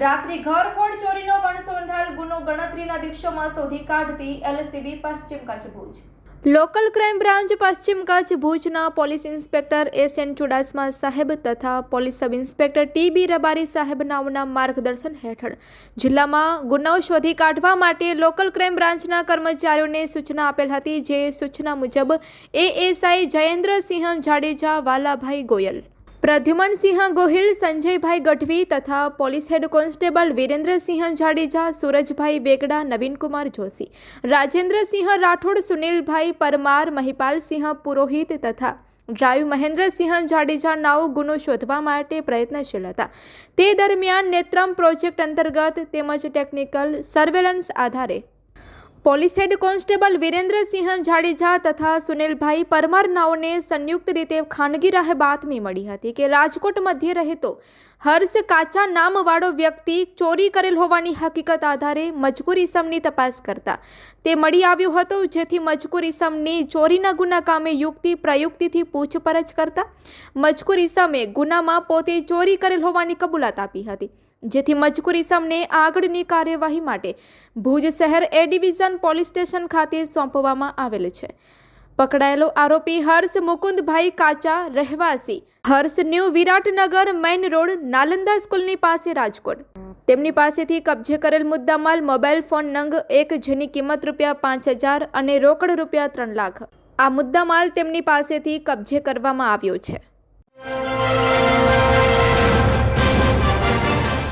રાત્રિ ઘરફોડ ચોરીનો વણસોંધાલ ગુનો ગણતરીના દિવસોમાં શોધી કાઢતી એલસીબી પશ્ચિમ Kutch Bhuj. Local crime branch પશ્ચિમ કચ્છ ભુજના police inspector S N Chudasama સાહેબ તથા police sub inspector T B Rabari સાહેબ નાઓના માર્ગદર્શન હેઠળ જિલ્લામાં ગુનાઓ શોધી કાઢવા માટે લોકલ ક્રાઇમ બ્રાન્ચના કર્મચારીઓને સૂચના આપેલ હતી, જે સૂચના મુજબ એએસઆઈ જયેન્દ્રસિંહ જાડેજા, વાલાભાઈ ગોયલ પ્રદ્યુમનસિંહ ગોહિલ, સંજયભાઈ ગઢવી તથા police head constable Virendrasinh Jadeja, Surajbhai Begada, Navinkumar Joshi, Rajendrasinh Rathod, Sunilbhai Parmar, Mahipalsinh પુરોહિત તથા ડ્રાઈવ મહેન્દ્રસિંહ જાડેજા નાઓ ગુનો શોધવા માટે પ્રયત્નશીલ હતા. તે દરમિયાન નેત્રમ પ્રોજેક્ટ અંતર્ગત તેમજ ટેકનિકલ સર્વેલન્સ આધારે police head constable Virendrasinh Jadeja તથા સુનિલભાઈ પરમાર નાઓને સંયુક્ત રીતે ખાનગી રાહે બાતમી મળી હતી કે રાજકોટ મધ્યે રહેતો હર્ષ કાચા નામવાળો વ્યક્તિ ચોરી કરેલ હોવાની હકીકત આધારે મજકૂર ઇસમની તપાસ કરતા. તે મળી આવ્યો હતો, જેથી મજકૂર ઇસમની ચોરીના ગુના કામે યુક્તિ પ્રયુક્તિથી પૂછપરછ કરતા મજકૂર ઇસમે ગુનામાં પોતે ચોરી કરેલ હોવાની કબૂલાત આપી હતી. જેથી મજકુરી ઇસમને આગળની કાર્યવાહી માટે ભુજ શહેર એ ડિવિઝન પોલીસ સ્ટેશન ખાતે સોંપવામાં આવેલ છે. પકડાયેલો આરોપી હર્ષ મુકુંદભાઈ કાચા રહેવાસી, Harsh new Viratnagar main road, Nalanda સ્કૂલની પાસે રાજકોટ. તેમની પાસેથી કબજે કરેલ મુદ્દામાલ મોબાઈલ ફોન નંગ એક જેની કિંમત રૂપિયા પાંચ હજાર અને રોકડ રૂપિયા ત્રણ લાખ. આ મુદ્દામાલ તેમની પાસેથી કબજે કરવામાં આવ્યો છે.